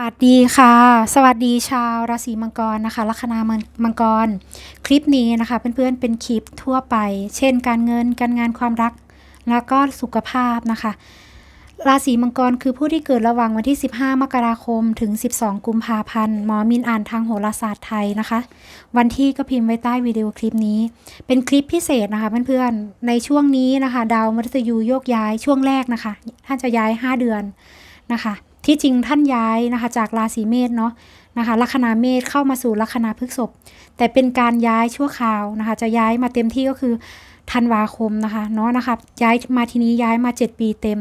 สวัสดีค่ะ สวัสดีชาวราศีมังกรนะคะลัคนามังกร คลิปนี้นะคะ เพื่อนๆเป็นคลิปทั่วไป เช่น การเงินการงานความรัก แล้วก็สุขภาพนะคะ ราศีมังกรคือผู้ที่เกิดระหว่างวันที่ 15 มกราคม ถึง 12 กุมภาพันธ์หมอมินอ่านทางโหราศาสตร์ไทยนะคะ วันที่ก็พิมพ์ไว้ใต้วิดีโอคลิปนี้ เป็นคลิปพิเศษนะคะเพื่อนๆในช่วงนี้นะคะ ดาวมฤตยูโยกย้ายช่วงแรกนะคะท่านจะย้าย 5 เดือนนะคะ ที่จริงท่านย้ายนะคะ จากราศีเมษเนาะนะคะลัคนาเมษเข้ามาสู่ลัคนาพฤกษภแต่เป็นการย้ายชั่วคราวนะคะ จะย้ายมาเต็มที่ก็คือธันวาคมนะคะเนาะนะคะย้ายมาทีนี้ย้ายมา 7 ปีเต็ม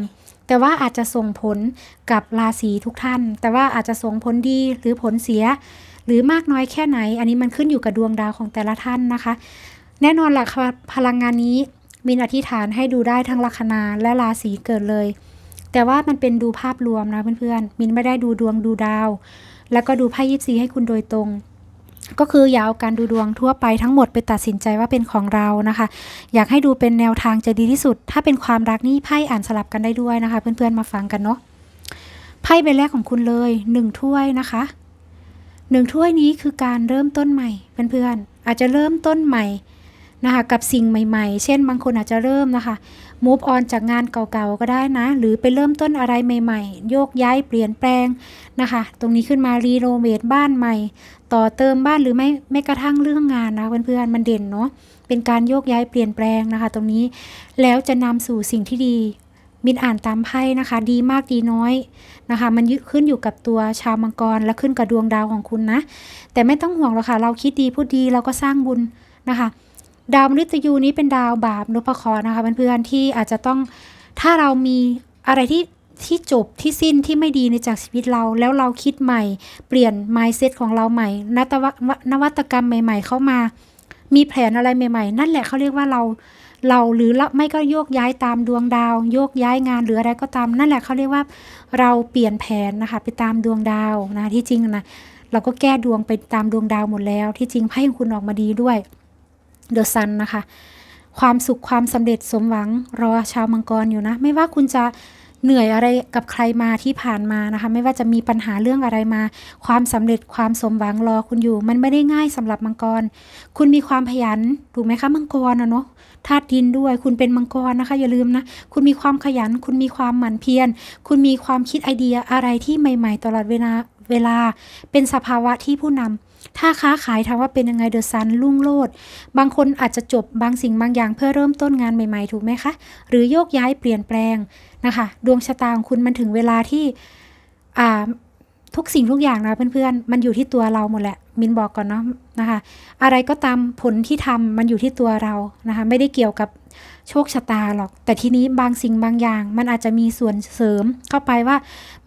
แต่ว่าอาจจะส่งผลกับราศีทุกท่าน แต่ว่าอาจจะส่งผลดีหรือผลเสีย หรือมากน้อยแค่ไหน อันนี้มันขึ้นอยู่กับดวงดาวของแต่ละท่านนะคะ แน่นอนหละค่ะพลังงานนี้มินอธิษฐานให้ดูได้ทั้งลัคนาและราศีเกิดเลย แต่ว่ามันเป็นดูภาพรวมนะเพื่อนๆมินไม่ได้ดูดวงดูดาว แล้วก็ดูไพ่ยิปซีให้คุณโดยตรง ก็คืออย่าเอาการดูดวงทั่วไปทั้งหมดไปตัดสินใจว่าเป็นของเรานะคะ อยากให้ดูเป็นแนวทางจะดีที่สุด ถ้าเป็นความรักนี่ไพ่อ่านสลับกันได้ด้วยนะคะ เพื่อนๆมาฟังกันเนาะไพ่ใบแรกของคุณเลยหนึ่งถ้วยนะคะหนึ่งถ้วยนี้คือการเริ่มต้นใหม่เพื่อนๆอาจจะเริ่มต้นใหม่ นะคะกับสิ่งใหม่ ๆ เช่นบางคนอาจจะเริ่มนะคะ move on จากงานเก่าๆก็ได้นะ หรือไปเริ่มต้นอะไรใหม่ๆ โยกย้ายเปลี่ยนแปลงนะคะ ตรงนี้ขึ้นมารีโนเวทบ้านใหม่ ต่อเติมบ้านหรือไม่ไม่กระทั่งเรื่องงานนะเพื่อนๆมันเด่นเนาะเป็นการโยกย้ายเปลี่ยนแปลงนะคะ ตรงนี้แล้วจะนำสู่สิ่งที่ดีมินอ่านตามไพ่นะคะ ดีมากดีน้อยนะคะ มันยขึ้นอยู่กับตัวชาวมังกรและขึ้นกับดวงดาวของคุณนะ แต่ไม่ต้องห่วงหรอกค่ะ เราคิดดีพูดดีเราก็สร้างบุญนะคะ ดาวมฤตยูนี้เป็นดาวบาปนพเคราะห์นะคะเพื่อนๆที่อาจจะต้องถ้าเรามีอะไรที่ที่จบที่สิ้นที่ไม่ดีในจากชีวิตเรา แล้วเราคิดใหม่ เปลี่ยน mindset ของเราใหม่นวนวัตกรรมใหม่ ๆ เข้ามา มีแผนอะไรใหม่ ๆ นั่นแหละเขาเรียกว่าเราเราหรือไม่ก็โยกย้ายตามดวงดาว โยกย้ายงานหรืออะไรก็ตาม นั่นแหละเขาเรียกว่าเราเปลี่ยนแผนนะคะไปตามดวงดาวนะที่จริงนะเราก็แก้ดวงไปตามดวงดาวหมดแล้ว ที่จริงไพ่ของคุณออกมาดีด้วย เดอะซันนะคะ ความสุขความสำเร็จสมหวังรอชาวมังกรอยู่นะ ไม่ว่าคุณจะเหนื่อยอะไรกับใครมาที่ผ่านมานะคะ ไม่ว่าจะมีปัญหาเรื่องอะไรมา ความสำเร็จความสมหวังรอคุณอยู่ มันไม่ได้ง่ายสำหรับมังกร คุณมีความขยันถูกไหมคะมังกรนะเนาะธาตุดินด้วย คุณเป็นมังกรนะคะ อย่าลืมนะ คุณมีความขยัน คุณมีความหมั่นเพียร คุณมีความคิดไอเดียอะไรที่ใหม่ ๆ ตลอดเวลาเวลา เป็นสภาวะที่ผู้นำ ถ้าค้าขายถามว่าเป็นยังไงเดอะซันลุ่งโลด บางคนอาจจะจบบางสิ่งบางอย่างเพื่อเริ่มต้นงานใหม่ๆ ถูกไหมคะ หรือโยกย้ายเปลี่ยนแปลงนะคะ ดวงชะตาของคุณมันถึงเวลาที่ทุกสิ่งทุกอย่างนะเพื่อนๆ มันอยู่ที่ตัวเราหมดแหละ มินบอกก่อนเนาะนะคะ อะไรก็ตามผลที่ทำมันอยู่ที่ตัวเรานะคะ ไม่ได้เกี่ยวกับ โชคชะตาหรอก แต่ทีนี้บางสิ่งบางอย่าง มันอาจจะมีส่วนเสริมเข้าไปว่า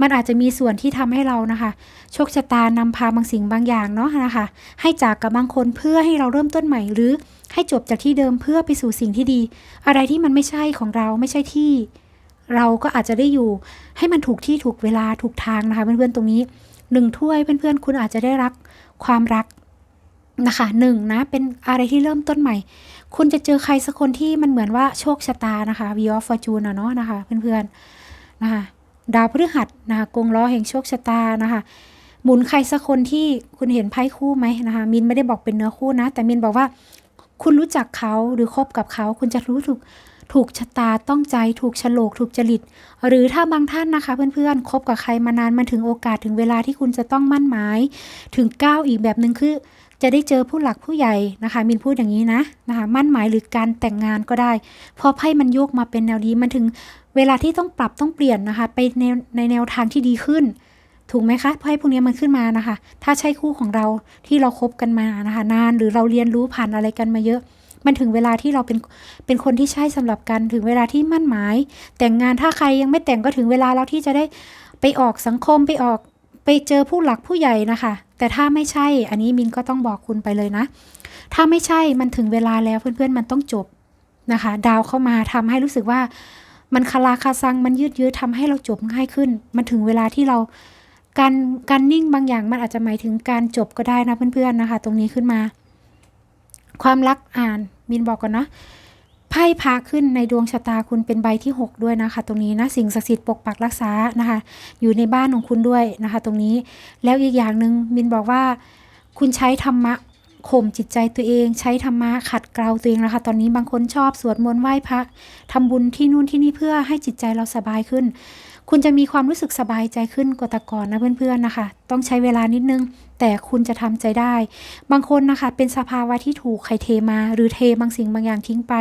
มันอาจจะมีส่วนที่ทำให้เรานะคะ โชคชะตานำพาบางสิ่งบางอย่างเนาะนะคะ ให้จากกับบางคนเพื่อให้เราเริ่มต้นใหม่หรือให้จบจากที่เดิมเพื่อไปสู่สิ่งที่ดี อะไรที่มันไม่ใช่ของเราไม่ใช่ที่ เราก็อาจจะได้อยู่ให้มันถูกที่ถูกเวลาถูกทางนะคะ เพื่อนๆตรงนี้หนึ่งถ้วยเพื่อนๆ คุณอาจจะได้รักความรักนะคะหนึ่งนะเป็นอะไรที่เริ่มต้นใหม่ คุณจะเจอใครสักคนที่มันเหมือนว่าโชคชะตานะคะ v ีออฟฟอร์จูนเนาะนะคะ เพื่อนๆนะคะดาวพฤหัสนะคะกงล้อแห่งโชคชะตานะคะหมุนใครสักคนที่คุณเห็นไพ่คู่ไหมนะคะมินไม่ได้บอกเป็นเนื้อคู่นะ แต่มินบอกว่าคุณรู้จักเขาหรือคบกับเขา คุณจะรู้ถูกถูกชะตาต้องใจถูกฉลกถูกจริต หรือถ้าบางท่านนะคะ เพื่อนๆคบกับใครมานานมันถึงโอกาสถึงเวลาที่คุณจะต้องมั่นหมาย ถึงก้าวอีกแบบหนึ่งคือ จะได้เจอผู้หลักผู้ใหญ่นะคะ มินพูดอย่างนี้นะนะคะมั่นหมายหรือการแต่งงานก็ได้ พอไพ่มันโยกมาเป็นแนวดีมันถึงเวลาที่ต้องปรับต้องเปลี่ยนนะคะ ไปในในแนวทางที่ดีขึ้น ถูกไหมคะไพ่พวกนี้มันขึ้นมานะคะ ถ้าใช่คู่ของเราที่เราครบกันมานะคะ นานหรือเราเรียนรู้ผ่านอะไรกันมาเยอะมันถึงเวลาที่เราเป็นเป็นคนที่ใช่สำหรับกันถึงเวลาที่มั่นหมาย แต่งงานถ้าใครยังไม่แต่งก็ถึงเวลาแล้วที่จะได้ไปออกสังคมไปออกไปเจอผู้หลักผู้ใหญ่นะคะ แต่ถ้าไม่ใช่อันนี้มินก็ต้องบอกคุณไปเลยนะ ถ้าไม่ใช่มันถึงเวลาแล้วเพื่อนๆมันต้องจบนะคะ ดาวเข้ามาทำให้รู้สึกว่ามันคาราคาซังมันยืดเยื้อทำให้เราจบง่ายขึ้น มันถึงเวลาที่เราการการนิ่งบางอย่างมันอาจจะหมายถึงการจบก็ได้นะเพื่อนๆนะคะ ตรงนี้ขึ้นมา ความรักอ่านมินบอกก่อนนะ ไพ่พาขึ้นในดวงชะตาคุณเป็นใบที่ 6 ด้วยนะคะ ตรงนี้นะสิ่งศักดิ์สิทธิ์ปกปักรักษานะคะ อยู่ในบ้านของคุณด้วยนะคะ ตรงนี้แล้วอีกอย่างหนึ่งมินบอกว่า คุณใช้ธรรมะข่มจิตใจตัวเอง ใช้ธรรมะขัดเกลาตัวเองนะคะ ตอนนี้บางคนชอบสวดมนต์ไหว้พระทำบุญที่นู่นที่นี่เพื่อให้จิตใจเราสบายขึ้น คุณจะมีความรู้สึกสบายใจขึ้นกว่าแต่ก่อนนะเพื่อนๆนะคะ ต้องใช้เวลานิดนึง แต่คุณจะทำใจได้ บางคนนะคะ เป็นสภาวะที่ถูกใครเทมา หรือเทบางสิ่งบางอย่างทิ้งไป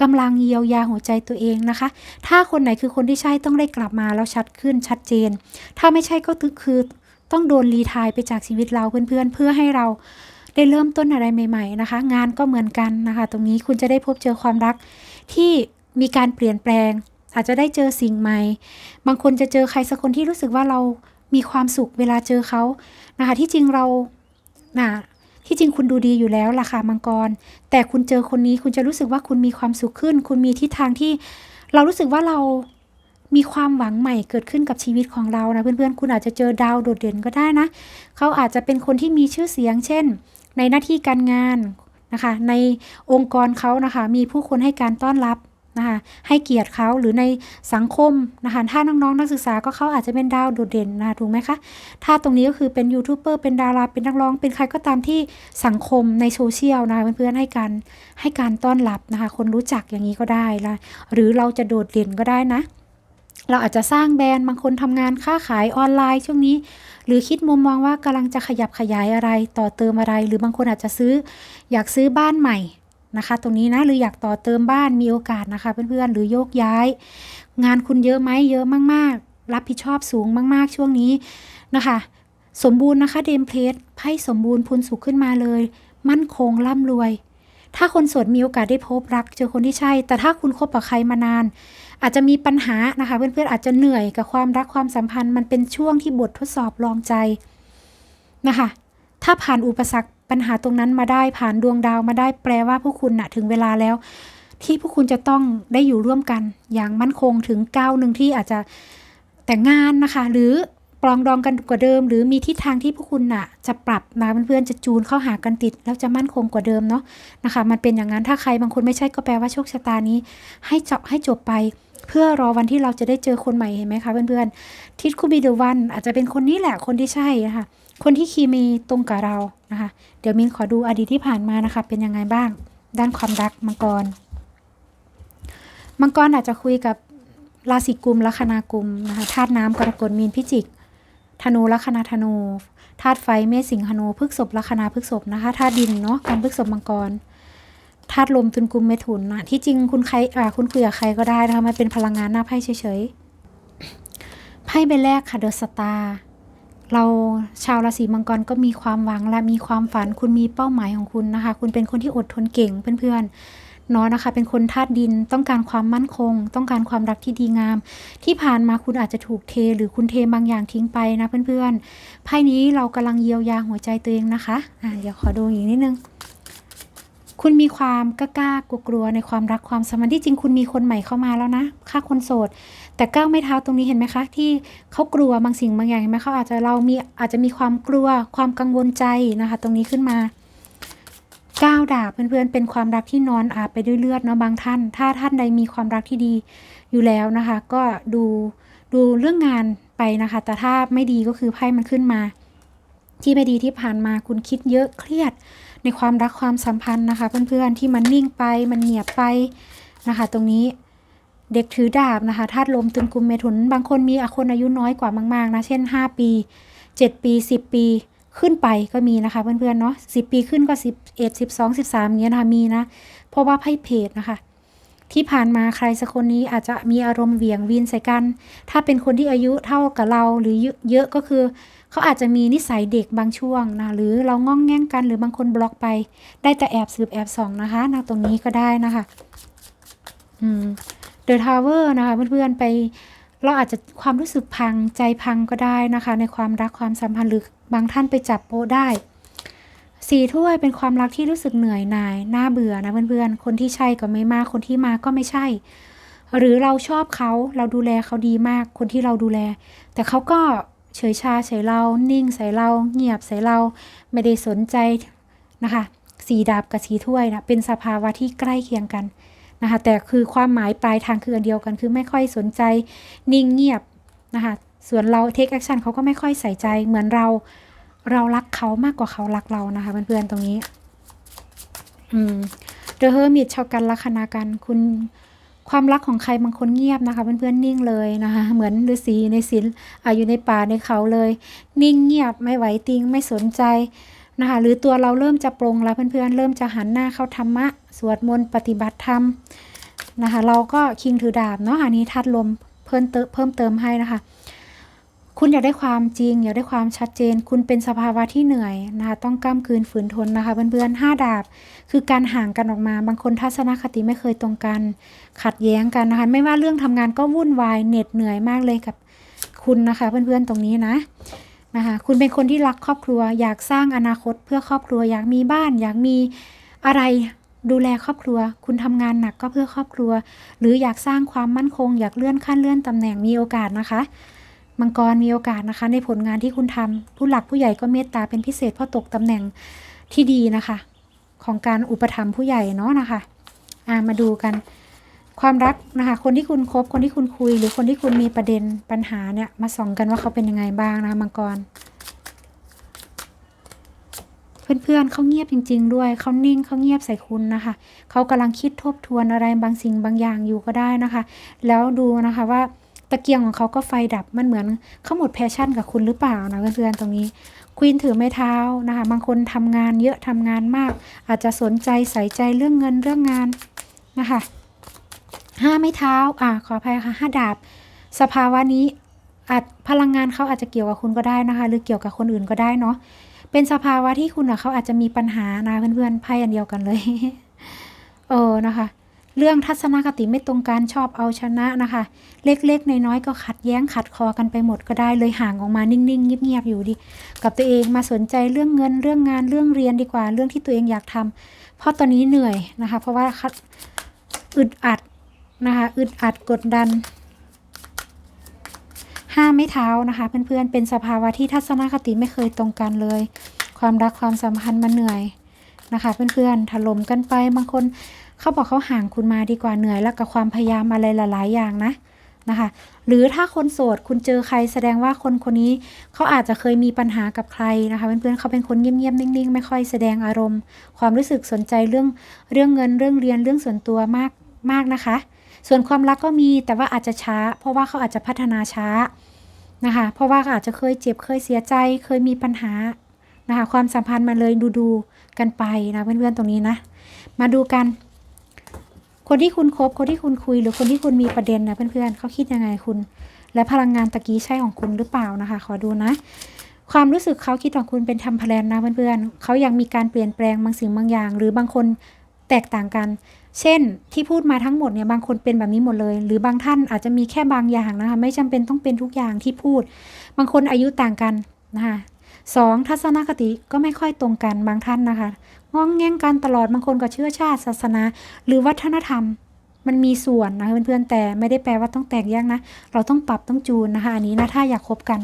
กำลังเยียวยาหัวใจตัวเองนะคะ ถ้าคนไหนคือคนที่ใช่ต้องได้กลับมาแล้วชัดขึ้นชัดเจน ถ้าไม่ใช่ก็คือต้องโดนรีทายไปจากชีวิตเราเพื่อนๆ เพื่อให้เราได้เริ่มต้นอะไรใหม่ๆนะคะ งานก็เหมือนกันนะคะ ตรงนี้คุณจะได้พบเจอความรักที่มีการเปลี่ยนแปลง อาจจะได้เจอสิ่งใหม่ บางคนจะเจอใครสักคนที่รู้สึกว่าเรามีความสุขเวลาเจอเขานะคะที่จริงเราน่ะที่จริงคุณดูดีอยู่แล้วล่ะค่ะมังกร แต่คุณเจอคนนี้คุณจะรู้สึกว่าคุณมีความสุขขึ้น คุณมีทิศทางที่เรารู้สึกว่าเรามีความหวังใหม่เกิดขึ้นกับชีวิตของเรานะเพื่อนๆ คุณอาจจะเจอดาวโดดเด่นก็ได้นะ เขาอาจจะเป็นคนที่มีชื่อเสียง เช่น ในหน้าที่การงานนะคะ ในองค์กรเขานะคะ มีผู้คนให้การต้อนรับ นะคะให้เกียรติเขาหรือในสังคมนะคะถ้าน้องๆ นักศึกษาก็เขาอาจจะเป็นดาวโดดเด่นนะถูกไหมคะ ถ้าตรงนี้ก็คือเป็นยูทูบเบอร์เป็นดาราเป็นนักร้องเป็นใครก็ตามที่สังคมในโซเชียลนะคะเพื่อนๆให้การให้การต้อนรับนะคะคนรู้จักอย่างนี้ก็ได้ละหรือเราจะโดดเด่นก็ได้นะ เราอาจจะสร้างแบรนด์บางคนทำงานค้าขายออนไลน์ช่วงนี้ หรือคิดมุมมองว่ากำลังจะขยับขยายอะไรต่อเติมอะไร หรือบางคนอาจจะซื้ออยากซื้อบ้านใหม่ นะคะ ตรงนี้นะหรืออยากต่อเติมบ้านมีโอกาสนะคะ เพื่อนๆหรือโยกย้าย งานคุณเยอะไหมเยอะมากๆ รับผิดชอบสูงมาก ๆ ช่วงนี้นะคะ สมบูรณ์นะคะเดมเพลสไพ่สมบูรณ์พูนสุขขึ้นมาเลย มั่นคงร่ำรวย ถ้าคนโสดมีโอกาสได้พบรักเจอคนที่ใช่ แต่ถ้าคุณคบกับใครมานาน อาจจะมีปัญหานะคะ เพื่อนๆอาจจะเหนื่อยกับความรักความสัมพันธ์มันเป็นช่วงที่บททดสอบลองใจนะคะ ถ้าผ่านอุปสรรค ปัญหาตรงนั้นมาได้ผ่านดวงดาวมาได้แปลว่าพวกคุณนะถึงเวลาแล้ว ที่พวกคุณจะต้องได้อยู่ร่วมกัน อย่างมั่นคงถึงก้าวหนึ่งที่อาจจะแต่งงานนะคะ หรือปรองดองกันกว่าเดิม หรือมีทิศทางที่พวกคุณน่ะ จะปรับนะเพื่อนๆจะจูนเข้าหากันติด แล้วจะมั่นคงกว่าเดิมเนาะนะคะ มันเป็นอย่างนั้นถ้าใครบางคนไม่ใช่ก็แปลว่าโชคชะตานี้ ให้จบให้จบไป เพื่อรอวันที่เราจะได้เจอคนใหม่เห็นไหมคะเพื่อนๆทิศคูบีเดวันอาจจะเป็นคนนี้แหละคนที่ใช่นะคะ คนที่คีมีตรงกับเรานะคะ เดี๋ยวมินขอดูอดีตที่ผ่านมานะคะ เป็นยังไงบ้าง ด้านความรักมังกร มังกรอาจจะคุยกับราศีกุมลัคนากุมนะคะธาตุน้ำกรกฎมีนพิจิก ธนูลัคนาธนูธาตุไฟเมษสิงหนูพฤกษบลัคนาพฤกษบนะคะธาตุดินเนาะการพฤกษบมังกรธาตุลมตุลกุมเมถุนนะที่จริงคุณใครอ่าคุณคุยกับใครก็ได้นะคะมันเป็นพลังงานหน้าไพ่เฉยๆไพ่ใบแรกค่ะเดอะสตาร์ เราชาวราศีมังกรก็มีความหวังและมีความฝันคุณมีเป้าหมายของคุณนะคะ คุณเป็นคนที่อดทนเก่งเพื่อนๆเนาะนะคะ เป็นคนธาตุดินต้องการความมั่นคง ต้องการความรักที่ดีงาม ที่ผ่านมาคุณอาจจะถูกเท หรือคุณเทบางอย่างทิ้งไปนะเพื่อนๆไพ่นี้เรากำลังเยียวยาหัวใจตัวเองนะคะอ่าเดี๋ยวขอดูอีกนิดนึงคุณมีความกล้ากลัวในความรักความสัมพันธ์ที่จริงคุณมีคนใหม่เข้ามาแล้วนะ ค่าคนโสด แต่ก้าวไม่เท้าตรงนี้เห็นไหมคะ ที่เขากลัวบางสิ่งบางอย่างเห็นไหมเขาอาจจะเรามีอาจจะมีความกลัวความกังวลใจนะคะ ตรงนี้ขึ้นมาก้าวดาบเพื่อนๆเป็นความรักที่นอนอาบไปด้วยเลือดเนาะบางท่าน ถ้าท่านใดมีความรักที่ดีอยู่แล้วนะคะ ก็ดูดูเรื่องงานไปนะคะ แต่ถ้าไม่ดีก็คือไพ่มันขึ้นมา ที่ไม่ดีที่ผ่านมาคุณคิดเยอะเครียดในความรักความสัมพันธ์นะคะ เพื่อนๆที่มันนิ่งไปมันเงียบไปนะคะ ตรงนี้ เด็กถือดาบนะคะธาตุลมตึงกุมเมถุน บางคนมีคนอายุน้อยกว่ามากๆนะเช่น 5 ปี 7 ปี 10 ปีขึ้นไปก็มีนะคะเพื่อนๆเนาะ10 ปีขึ้นก็ 11 12 13เงี้ยนะคะมีนะ เพราะว่าไพ่เพจนะคะ ที่ผ่านมาใครสักคนนี้อาจจะมีอารมณ์เหวี่ยงวีนใส่กัน ถ้าเป็นคนที่อายุเท่ากับเราหรือเยอะก็คือเขาอาจจะมีนิสัยเด็กบางช่วงนะหรือเราง่องแง่งกันหรือบางคนบล็อกไป ได้แต่แอบสืบแอบส่องนะคะนะตรงนี้ก็ได้นะคะ อืม เดอะทาวเวอร์นะคะเพื่อนๆไปเราอาจจะความรู้สึกพังใจพังก็ได้นะคะ ในความรักความสัมพันธ์หรือบางท่านไปจับโปได้สี่ถ้วยเป็นความรักที่รู้สึกเหนื่อยหน่ายน่าเบื่อนะเพื่อนๆ คนที่ใช่ก็ไม่มาก คนที่มาก็ไม่ใช่ หรือเราชอบเขาเราดูแลเขาดีมาก คนที่เราดูแล แต่เขาก็เฉยชาใส่เรา นิ่งใส่เรา เงียบใส่เรา ไม่ได้สนใจนะคะ สีดาบกับสีถ้วยนะเป็นสภาวะที่ใกล้เคียงกัน นะคะแต่คือความหมายปลายทางคืออันเดียวกัน คือไม่ค่อยสนใจนิ่งเงียบนะคะส่วนเราเทคแอคชั่นเขาก็ไม่ค่อยใส่ใจเหมือนเราเรารักเขามากกว่าเขารักเรานะคะเพื่อนๆตรงนี้อืมเดอะเฮอร์มิตชาวกันลัคนากันคุณความรักของใครบางคนเงียบนะคะเพื่อนๆนิ่งเลยนะคะเหมือนฤาษีในศีลออยู่ในป่าในเขาเลย นิ่งเงียบไม่ไหวติงไม่สนใจ นะคะหรือตัวเราเริ่มจะปรงแล้วเพื่อนๆเริ่มจะหันหน้าเข้าธรรมะ สวดมนต์ปฏิบัติธรรมนะคะเราก็คิงถือดาบเนาะอันนี้ทัดลมเพิ่มเติมเพิ่มเติมให้นะคะ คุณอยากได้ความจริง อยากได้ความชัดเจน คุณเป็นสภาวะที่เหนื่อยนะคะต้องกล้ามคืนฝืนทนนะคะ เพื่อนๆห้าดาบ คือการห่างกันออกมา บางคนทัศนคติไม่เคยตรงกัน ขัดแย้งกันนะคะ ไม่ว่าเรื่องทำงานก็วุ่นวายเหน็ดเหนื่อยมากเลยกับคุณนะคะ เพื่อนๆตรงนี้นะ นะคะคุณเป็นคนที่รักครอบครัว อยากสร้างอนาคตเพื่อครอบครัว อยากมีบ้าน อยากมีอะไรดูแลครอบครัว คุณทำงานหนักก็เพื่อครอบครัว หรืออยากสร้างความมั่นคง อยากเลื่อนขั้นเลื่อนตำแหน่งมีโอกาสนะคะ มังกรมีโอกาสนะคะ ในผลงานที่คุณทำผู้หลักผู้ใหญ่ก็เมตตาเป็นพิเศษเพราะตกตำแหน่งที่ดีนะคะ ของการอุปถัมภ์ผู้ใหญ่เนาะนะคะอ่ามาดูกัน ความรักนะคะคนที่คุณคบคนที่คุณคุย หรือคนที่คุณมีประเด็นปัญหาเนี่ยมาส่องกันว่าเขาเป็นยังไงบ้างนะคะมังกร เพื่อนๆเขาเงียบจริง ๆ ด้วยเขานิ่งเขาเงียบใส่คุณนะคะเขากำลังคิดทบทวนอะไรบางสิ่งบางอย่างอยู่ก็ได้นะคะ แล้วดูนะคะว่าตะเกียงของเขาก็ไฟดับมันเหมือนเขาหมดแพชชั่นกับคุณหรือเปล่านะเพื่อนๆตรงนี้ควีนถือไม้เท้านะคะบางคนทำงานเยอะทำงานมาก อาจจะสนใจใส่ใจเรื่องเงินเรื่องงานนะคะ ห้าไม้เท้า อ่า ขออภัยค่ะห้าดาบ สภาวะนี้อาจพลังงานเขาอาจจะเกี่ยวกับคุณก็ได้นะคะ หรือเกี่ยวกับคนอื่นก็ได้เนาะ เป็นสภาวะที่คุณกับเขาอาจจะมีปัญหานะเพื่อนๆไพ่อันเดียวกันเลย เออนะคะ เรื่องทัศนคติไม่ตรงกันชอบเอาชนะนะคะ เล็กๆ น้อยๆก็ขัดแย้งขัดคอกันไปหมดก็ได้เลยห่างออกมานิ่งๆเงียบๆอยู่ดิกับตัวเองมาสนใจเรื่องเงินเรื่องงานเรื่องเรียนดีกว่า เรื่องที่ตัวเองอยากทำเพราะตอนนี้เหนื่อยนะคะ เพราะว่าอึดอัด นะคะอึดอัดกดดันห้าไม่เท้านะคะ เพื่อนๆ เป็นสภาวะที่ทัศนคติไม่เคยตรงกันเลย ความรักความสัมพันธ์มันเหนื่อยนะคะ เพื่อนๆถล่มกันไปบางคนเขาบอกเขาห่างคุณมาดีกว่าเหนื่อย แล้วกับความพยายามอะไรหลายๆอย่างนะนะคะ หรือถ้าคนโสดคุณเจอใครแสดงว่าคนคนนี้เขาอาจจะเคยมีปัญหากับใครนะคะ เพื่อนๆเขาเป็นคนเงียบๆนิ่งๆ ไม่ค่อยแสดงอารมณ์ ความรู้สึกสนใจเรื่องเรื่องเงินเรื่องเรียนเรื่องส่วนตัวมากมากนะคะ ส่วนความรักก็มีแต่ว่าอาจจะช้า เพราะว่าเขาอาจจะพัฒนาช้านะคะ เพราะว่าอาจจะเคยเจ็บเคยเสียใจ เคยมีปัญหานะคะความสัมพันธ์มาเลยดูดูกันไปนะเพื่อนๆตรงนี้นะ มาดูกัน คนที่คุณคบคนที่คุณคุย หรือคนที่คุณมีประเด็นนะเพื่อนๆเขาคิดยังไงคุณ และพลังงานตะกี้ใช่ของคุณหรือเปล่านะคะ ขอดูนะความรู้สึกเขาคิดของคุณเป็นทำแพลนนะเพื่อนๆเขายังมีการเปลี่ยนแปลงบางสิ่งบางอย่าง หรือบางคนแตกต่างกัน เช่นที่พูดมาทั้งหมดเนี่ยบางคนเป็นแบบนี้หมดเลย หรือบางท่านอาจจะมีแค่บางอย่างนะคะ ไม่จำเป็นต้องเป็นทุกอย่างที่พูด บางคนอายุต่างกันนะคะสองทัศนคติก็ไม่ค่อยตรงกันบางท่านนะคะงองแงงกันตลอดบางคนก็เชื่อชาติศาสนา หรือวัฒนธรรม มันมีส่วนนะเพื่อนๆแต่ไม่ได้แปลว่าต้องแตกแยกนะ เราต้องปรับต้องจูนนะคะ อันนี้นะถ้าอยากคบกัน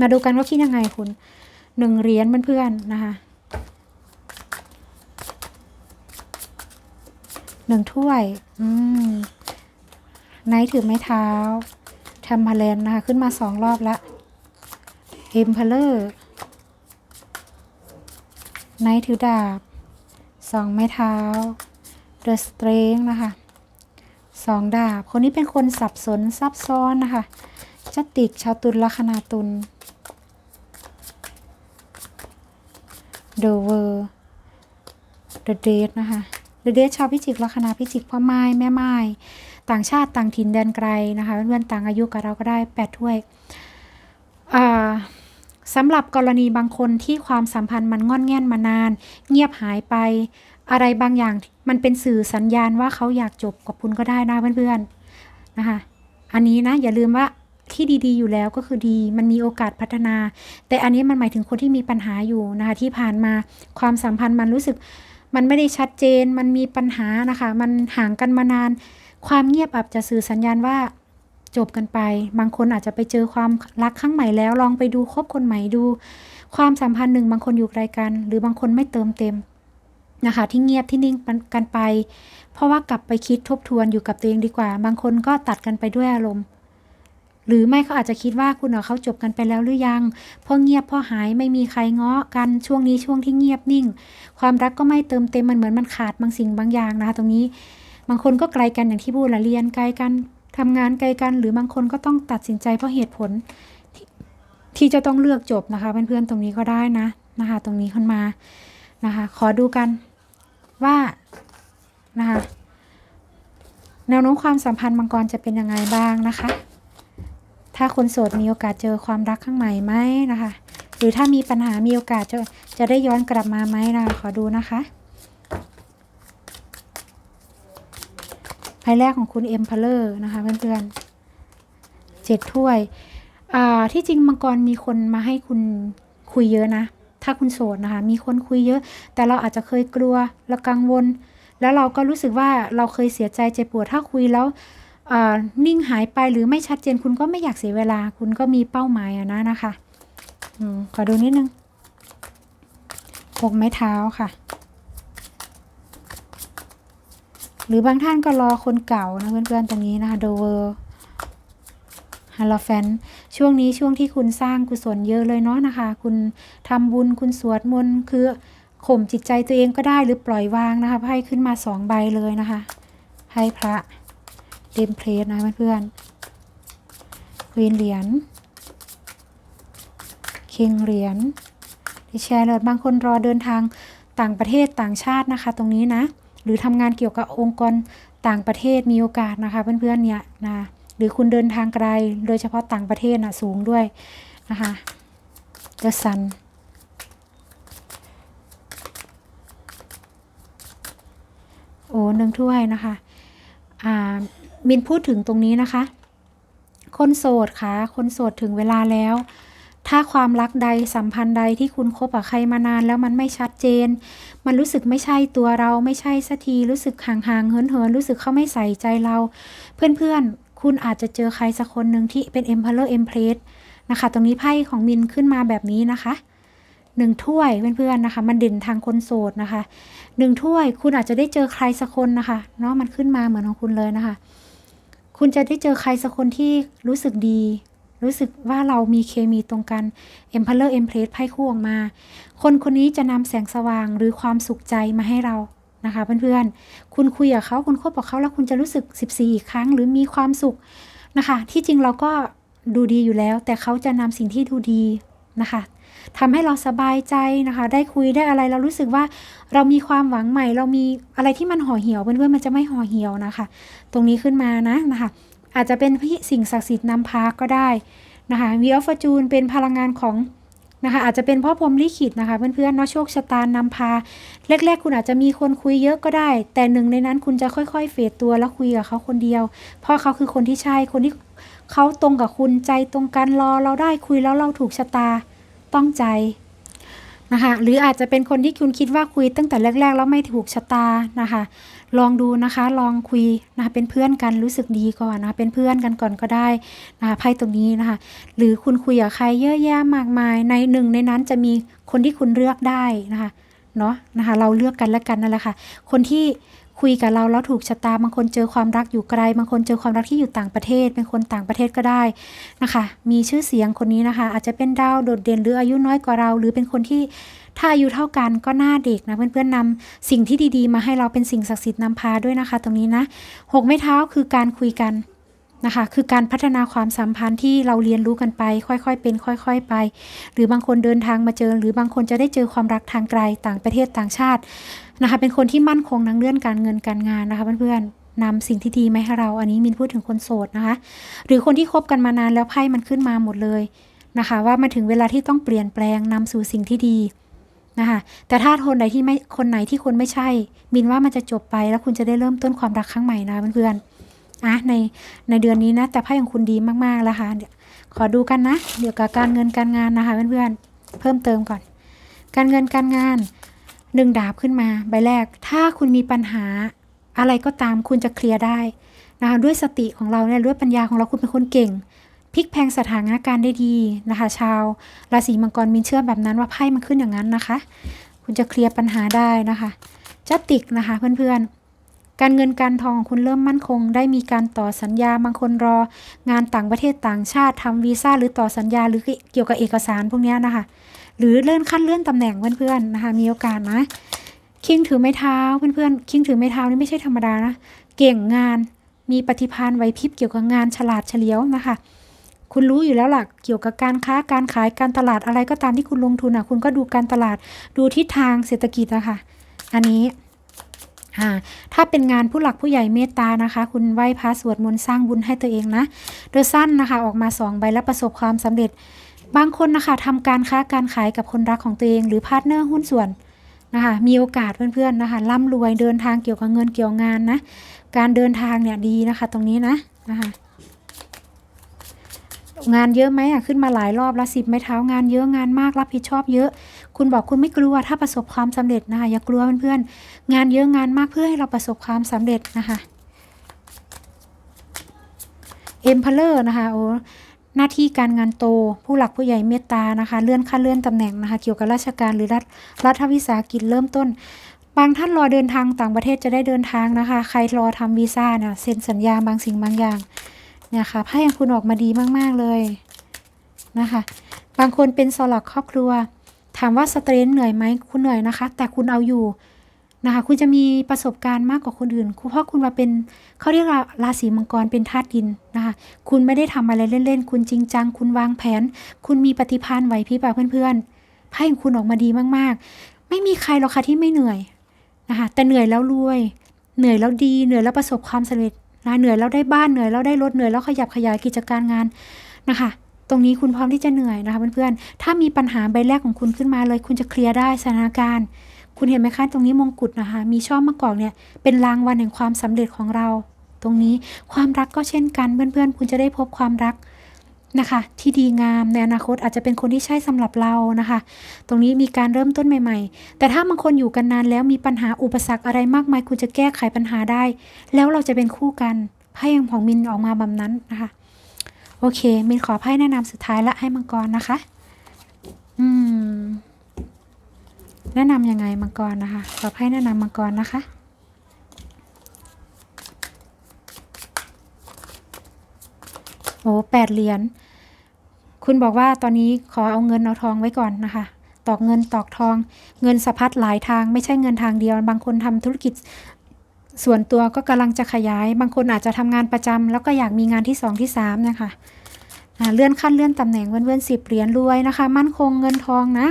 มาดูกันว่าคิดยังไงคุณหนึ่งเหรียญเพื่อนๆนะคะ หนึ่งถ้วย อืมไนท์ถือไม้เท้าทำพาเลนนะคะ ขึ้นมาสองรอบละเอ็มพลเลอร์ไนท์ถือดาบสองไม้เท้าเดอะสเตรงนะคะสองดาบ คนนี้เป็นคนสับสนซับซ้อนนะคะจะติกชาวตุลลัคนาตุลเดอะเวอร์เดอะเดทนะคะ เดอเดชาวพิจิกลัคนาพิจิกพ่อไม้แม่ไม้ต่างชาติต่างถิ่นแดนไกลนะคะเพื่อนๆต่างอายุกับเราก็ได้แปดถ้วยสำหรับกรณีบางคนที่ความสัมพันธ์มันงอนแง่นมานาน เงียบหายไป อะไรบางอย่างมันเป็นสื่อสัญญาณว่าเขาอยากจบกับคุณก็ได้นะเพื่อนๆนะคะอันนี้นะอย่าลืมว่าที่ดีๆอยู่แล้วก็คือดีมันมีโอกาสพัฒนา แต่อันนี้มันหมายถึงคนที่มีปัญหาอยู่นะคะที่ผ่านมาความสัมพันธ์มันรู้สึก มันไม่ได้ชัดเจน มันมีปัญหานะคะ มันห่างกันมานาน ความเงียบอาจจะสื่อสัญญาณว่าจบกันไป บางคนอาจจะไปเจอความรักครั้งใหม่แล้ว ลองไปดูคบคนใหม่ดู ความสัมพันธ์หนึ่งบางคนอยู่ไกลกัน หรือบางคนไม่เติมเต็มนะคะ ที่เงียบที่นิ่งกันไป เพราะว่ากลับไปคิดทบทวนอยู่กับตัวเองดีกว่า บางคนก็ตัดกันไปด้วยอารมณ์ หรือไม่เขาอาจจะคิดว่าคุณกับเขาจบกันไปแล้วหรือยังพราะเงียบพราะหายไม่มีใครง้อกันช่วงนี้ช่วงที่เงียบนิ่ง ความรักก็ไม่เติมเต็มมันเหมือนมันขาดบางสิ่งบางอย่างนะคะตรงนี้ บางคนก็ไกลกันอย่างที่พูดละเรียนไกลกันทำงานไกลกัน หรือบางคนก็ต้องตัดสินใจเพราะเหตุผลที่ที่จะต้องเลือกจบนะคะเพื่อนๆตรงนี้ก็ได้นะนะคะ ตรงนี้ขึ้นมานะคะ ขอดูกันว่านะคะแนวโน้มความสัมพันธ์มังกรจะเป็นยังไงบ้างนะคะ ถ้าคนโสดมีโอกาสเจอความรักข้างใหม่ไหมนะคะ หรือถ้ามีปัญหามีโอกาสจะจะได้ย้อนกลับมาไหมนะคะขอดูนะคะไพ่แรกของคุณเอ็มพลเลอร์นะคะเพื่อนๆเจ็ดถ้วยอ่าที่จริงมังกรมีคนมาให้คุณคุยเยอะนะ ถ้าคุณโสดนะคะ มีคนคุยเยอะ แต่เราอาจจะเคยกลัวและกังวล แล้วเราก็รู้สึกว่าเราเคยเสียใจเจ็บปวดถ้าคุยแล้ว นิ่งหายไปหรือไม่ชัดเจนคุณก็ไม่อยากเสียเวลา คุณก็มีเป้าหมายอะนะนะคะอขอดูนิดนึงหกไม้เท้าค่ะ หรือบางท่านก็รอคนเก่านะเพื่อนๆตรงนี้นะคะโดเวอร์ฮาลแฟนช่วงนี้ช่วงที่คุณสร้างกุศลเยอะเลยเนาะนะคะ คุณทำบุญคุณสวดมนต์คือข่มจิตใจตัวเองก็ได้หรือปล่อยวางนะคะไพ่ขึ้นมาสองใบเลยนะคะไพ่พระ เดมเพลสนะเพื่อนๆควีนเหรียญคิงเหรียญที่แชร์เลยบางคนรอเดินทางต่างประเทศต่างชาตินะคะ ตรงนี้นะ หรือทำงานเกี่ยวกับองค์กรต่างประเทศมีโอกาสนะคะเพื่อนๆเนี่ยนะหรือคุณเดินทางไกลโดยเฉพาะต่างประเทศนะสูงด้วยนะคะ The Sun โอ้หนึ่งถ้วยนะคะ มินพูดถึงตรงนี้นะคะ คนโสดค่ะ คนโสดถึงเวลาแล้ว ถ้าความรักใดสัมพันธ์ใดที่คุณคบกับใครมานานแล้วมันไม่ชัดเจน มันรู้สึกไม่ใช่ตัวเราไม่ใช่สักทีรู้สึกห่างๆเหินๆรู้สึกเขาไม่ใส่ใจเรา เพื่อนๆ คุณอาจจะเจอใครสักคนหนึ่งที่เป็น Emperor Empress นะคะ ตรงนี้ไพ่ของมินขึ้นมาแบบนี้นะคะ หนึ่งถ้วยเพื่อนๆนะคะ มันเด่นทางคนโสดนะคะหนึ่งถ้วย คุณอาจจะได้เจอใครสักคนนะคะเนาะมันขึ้นมาเหมือนของคุณเลยนะคะ คุณจะได้เจอใครสักคนที่รู้สึกดี รู้สึกว่าเรามีเคมีตรงกัน Emperor Empress ไพ่คู่ออกมา คนคนนี้จะนำแสงสว่างหรือความสุขใจมาให้เรานะคะเพื่อนๆ คุณคุยกับเขาคุณคบกับเขาแล้วคุณจะรู้สึก 14 อีกครั้ง หรือมีความสุขนะคะ ที่จริงเราก็ดูดีอยู่แล้ว แต่เขาจะนำสิ่งที่ดูดีนะคะ ทำให้เราสบายใจนะคะ ได้คุยได้อะไรเรารู้สึกว่าเรามีความหวังใหม่ เรามีอะไรที่มันห่อเหี่ยวเพื่อนๆมันจะไม่ห่อเหี่ยวนะคะ ตรงนี้ขึ้นมานะนะคะ อาจจะเป็นพสิ่งศักดิ์สิทธิ์นำพาก็ได้นะคะวีออฟฟอร์จูนเป็นพลังงานของนะคะอาจจะเป็นพ่อพรมลิขิตนะคะ เพื่อนๆเนาะโชคชะตานำพา แรก ๆ คุณอาจจะมีคนคุยเยอะก็ได้ แต่หนึ่งในนั้นคุณจะค่อยๆ เฟดตัวแล้วคุยกับเขาคนเดียว เพราะเขาคือคนที่ใช่คนที่เขาตรงกับคุณใจตรงกันรอเราได้คุยแล้วเราถูกชะตา ต้องใจนะคะหรืออาจจะเป็นคนที่คุณคิดว่าคุยตั้งแต่แรก ๆ แล้วไม่ถูกชะตานะคะ ลองดูนะคะลองคุยนะคะเป็นเพื่อนกันรู้สึกดีก่อนนะคะเป็นเพื่อนกันก่อนก็ได้นะคะไพ่ตรงนี้นะคะ หรือคุณคุยกับใครเยอะแยะมากมาย ในหนึ่งในนั้นจะมีคนที่คุณเลือกได้นะคะเนาะนะคะเราเลือกกันและกันนั่นแหละค่ะ คนที่ คุยกับเราแล้วถูกชะตาบางคนเจอความรักอยู่ไกลบางคนเจอความรักที่อยู่ต่างประเทศ เป็นคนต่างประเทศก็ได้นะคะ มีชื่อเสียงคนนี้นะคะ อาจจะเป็นดาวโดดเด่นหรืออายุน้อยกว่าเรา หรือเป็นคนที่ถ้าอายุเท่ากันก็หน้าเด็กนะ เพื่อนๆนำสิ่งที่ดีๆ มาให้เราเป็นสิ่งศักดิ์สิทธิ์นำพาด้วยนะคะ ตรงนี้นะหกไม้เท้าคือการคุยกัน นะคะ คือการพัฒนาความสัมพันธ์ที่เราเรียนรู้กันไป ค่อยๆ เป็น ค่อย ๆ ไป หรือบางคนเดินทางมาเจอ หรือบางคนจะได้เจอความรักทางไกลต่างประเทศต่างชาตินะคะ เป็นคนที่มั่นคงทางเรื่องการเงินการงานนะคะเพื่อนๆนำสิ่งที่ดีมาให้เรา อันนี้มินพูดถึงคนโสดนะคะ หรือคนที่คบกันมานานแล้วไพ่มันขึ้นมาหมดเลยนะคะ ว่ามาถึงเวลาที่ต้องเปลี่ยนแปลงนำสู่สิ่งที่ดีนะคะแต่ถ้าคนไหนที่ไม่คนไหนที่คนไม่ใช่มินว่ามันจะจบไปแล้วคุณจะได้เริ่มต้นความรักครั้งใหม่นะเพื่อนๆะในในเดือนนี้นะ แต่ไพ่ของคุณดีมากๆแล้วค่ะเดี๋ยวขอดูกันนะ เดี๋ยวกับการเงินการงานนะคะเพื่อนๆเพิ่มเติมก่อน การเงินการงานหนึ่งดาบขึ้นมาใบแรก ถ้าคุณมีปัญหาอะไรก็ตามคุณจะเคลียร์ได้นะคะด้วยสติของเราเนี่ยด้วยปัญญาของเราคุณเป็นคนเก่งพลิกแพงสถานการณ์ได้ดีนะคะ ชาวราศีมังกรมินเชื่อแบบนั้นว่าไพ่มันขึ้นอย่างนั้นนะคะ คุณจะเคลียร์ปัญหาได้นะคะจัติกนะคะเพื่อนๆ การเงินการทองของคุณเริ่มมั่นคง ได้มีการต่อสัญญาบางคนรอ งานต่างประเทศต่างชาติทำวีซ่าหรือต่อสัญญาหรือเกี่ยวกับเอกสารพวกนี้นะคะ หรือเลื่อนขั้นเลื่อนตำแหน่งเพื่อนๆนะคะมีโอกาสนะคิงถือไม้เท้าเพื่อนๆคิงถือไม้เท้านี่ไม่ใช่ธรรมดานะเก่งงานมีปฏิภาณไหวพริบเกี่ยวกับงานฉลาดเฉลียวนะคะ คุณรู้อยู่แล้วล่ะเกี่ยวกับการค้าการขายการตลาดอะไรก็ตามที่คุณลงทุนอะ คุณก็ดูการตลาดดูทิศทางเศรษฐกิจอะคะอันนี้ ถ้าเป็นงานผู้หลักผู้ใหญ่เมตตานะคะ คุณไหว้พระสวดมนต์สร้างบุญให้ตัวเองนะ โดยสั้นนะคะออกมาสองใบแล้วประสบความสำเร็จ บางคนนะคะทำการค้าการขายกับคนรักของตัวเองหรือพาร์ทเนอร์หุ้นส่วนนะคะมีโอกาสเพื่อนๆนะคะร่ำรวยเดินทางเกี่ยวกับเงินเกี่ยวงานนะ การเดินทางเนี่ยดีนะคะ ตรงนี้นะนะคะ งานเยอะไหมอะขึ้นมาหลายรอบล้วสิบไม้เท้างานเยอะงานมากรับผิดชอบเยอะ คุณบอกคุณไม่กลัวถ้าประสบความสำเร็จนะคะอย่ากลัวเพื่อนๆงานเยอะงานมากเพื่อให้เราประสบความสำเร็จนะคะเอ็มพเลอร์นะคะโอ้หน้าที่การงานโตผู้หลักผู้ใหญ่เมตตานะคะ เลื่อนขั้นเลื่อนตำแหน่งนะคะ เกี่ยวกับราชการหรือรัฐรัฐวิสาหกิจเริ่มต้น บางท่านรอเดินทางต่างประเทศจะได้เดินทางนะคะ ใครรอทำวีซ่าเนี่ยเซ็นสัญญาบางสิ่งบางอย่าง เนี่ยค่ะไพ่ของคุณออกมาดีมาก ๆ เลยนะคะ บางคนเป็นสลักครอบครัว ถามว่าสเตรนเหนื่อยไหมคุณเหนื่อยนะคะ แต่คุณเอาอยู่นะคะ คุณจะมีประสบการณ์มากกว่าคนอื่นคุณเพราะคุณมาเป็นเขาเรียกว่าราศีมังกรเป็นธาตุดินนะคะ คุณไม่ได้ทำอะไรเล่น ๆ คุณจริงจัง คุณวางแผน คุณมีปฏิภาณไหวพริบอะเพื่อนๆไพ่ของคุณออกมาดีมากๆ ไม่มีใครหรอกค่ะที่ไม่เหนื่อยนะคะ แต่เหนื่อยแล้วรวย เหนื่อยแล้วดี เหนื่อยแล้วประสบความสำเร็จ นะเหนื่อยแล้วได้บ้านเหนื่อยแล้วได้รถเหนื่อยแล้วขยับขยายกิจการงานนะคะตรงนี้คุณพร้อมที่จะเหนื่อยนะคะเพื่อนๆ ถ้ามีปัญหาใบแรกของคุณขึ้นมาเลย คุณจะเคลียร์ได้สถานการณ์ คุณเห็นไหมคะตรงนี้มงกุฎนะคะ มีช่อมะกอกเนี่ยเป็นรางวัลแห่งความสำเร็จของเรา ตรงนี้ความรักก็เช่นกันเพื่อนๆ คุณจะได้พบความรัก นะคะ ที่ดีงามในอนาคตอาจจะเป็นคนที่ใช่สำหรับเรานะคะ ตรงนี้มีการเริ่มต้นใหม่ ๆ แต่ถ้าบางคนอยู่กันนานแล้วมีปัญหาอุปสรรคอะไรมากมาย คุณจะแก้ไขปัญหาได้ แล้วเราจะเป็นคู่กันไพ่ของมินออกมาแบบนั้นนะคะ โอเค มินขอไพ่แนะนำสุดท้ายละให้มังกรนะคะ อืม แนะนำยังไงมังกรนะคะขอไพ่แนะนำมังกรนะคะ แปดเหรียญ คุณบอกว่าตอนนี้ขอเอาเงินเอาทองไว้ก่อนนะคะ ตอกเงินตอกทอง เงินสะพัดหลายทาง ไม่ใช่เงินทางเดียว บางคนทำธุรกิจส่วนตัวก็กำลังจะขยาย บางคนอาจจะทำงานประจำแล้วก็อยากมีงานที่สองที่สามนะคะเลื่อนขั้นเลื่อนตำแหน่งเพื่อนๆสิบเหรียญรวยนะคะ มั่นคงเงินทองนะ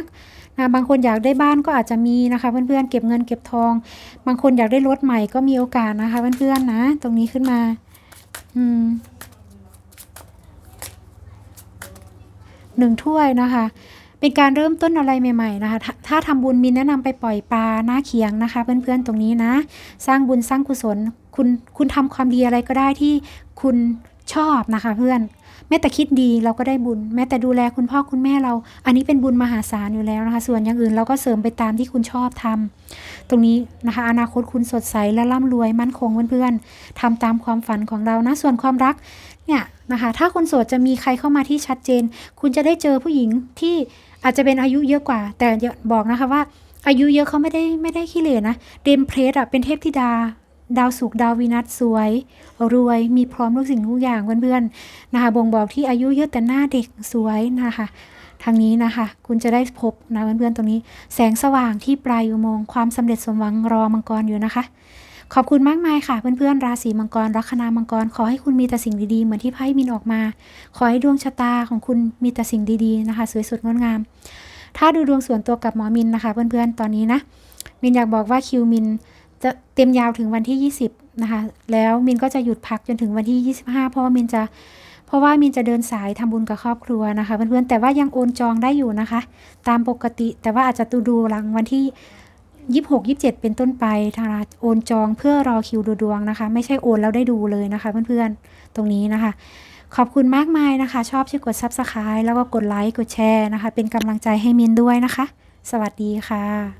นะบางคนอยากได้บ้านก็อาจจะมีนะคะ เพื่อนๆเก็บเงินเก็บทอง บางคนอยากได้รถใหม่ก็มีโอกาสนะคะ เพื่อนๆนะ ตรงนี้ขึ้นมา อืม หนึ่งถ้วยนะคะ เป็นการเริ่มต้นอะไรใหม่ ๆ นะคะถ,ถ้าทำบุญมีแนะนำไปปล่อยปลาหน้าเขียงนะคะ เพื่อนๆตรงนี้นะ สร้างบุญสร้างกุศลคุณคุณทำความดีอะไรก็ได้ที่คุณชอบนะคะ เพื่อนแม้แต่คิดดีเราก็ได้บุญ แม้แต่ดูแลคุณพ่อคุณแม่เรา อันนี้เป็นบุญมหาศาลอยู่แล้วนะคะ ส่วนอย่างอื่นเราก็เสริมไปตามที่คุณชอบทำตรงนี้นะคะ อนาคตคุณสดใสและร่ำรวยมั่นคงเพื่อนๆทำตามความฝันของเรานะส่วนความรัก เนี่ยนะคะถ้าคนโสดจะมีใครเข้ามาที่ชัดเจน คุณจะได้เจอผู้หญิงที่อาจจะเป็นอายุเยอะกว่า แต่บอกนะคะว่า อายุเยอะเขาไม่ได้ไม่ได้ขี้เหร่นะเดมเพรสอะเป็นเทพธิดา ดาวศุกดาววีนัสสวย รวยมีพร้อมทุกสิ่งทุกอย่างเพื่อนๆนะคะบ่งบอกที่อายุเยอะแต่หน้าเด็กสวยนะคะทางนี้นะคะ คุณจะได้พบนะเพื่อนๆตรงนี้ แสงสว่างที่ปลายอุโมงค์ความสำเร็จสมหวังรอมังกรอยู่นะคะ ขอบคุณมากมายค่ะ เพื่อนๆ ราศีมังกร ลัคนามังกร ขอให้คุณมีแต่สิ่งดีๆ เหมือนที่ไพ่มินออกมา ขอให้ดวงชะตาของคุณมีแต่สิ่งดีๆนะคะ สวยสดงดงาม ถ้าดูดวงส่วนตัวกับหมอมินนะคะ เพื่อนๆ ตอนนี้นะ มินอยากบอกว่าคิวมินจะเต็มยาวถึงวันที่ 20 นะคะ แล้วมินก็จะหยุดพักจนถึงวันที่ 25 เพราะว่ามินจะเพราะว่ามินจะเดินสายทำบุญกับครอบครัวนะคะเพื่อนๆแต่ว่ายังโอนจองได้อยู่นะคะ ตามปกติแต่ว่าอาจจะตูดูหลังวันที่ ยี่หกยี่เจ็ดเป็นต้นไปทางราโอนจองเพื่อรอคิวดูดวงนะคะ ไม่ใช่โอนแล้วได้ดูเลยนะคะ เพื่อนๆตรงนี้นะคะ ขอบคุณมากมายนะคะ ชอบช่วยกด Subscribe แล้วก็กดไลค์กดแชร์นะคะ เป็นกำลังใจให้มินด้วยนะคะ สวัสดีค่ะ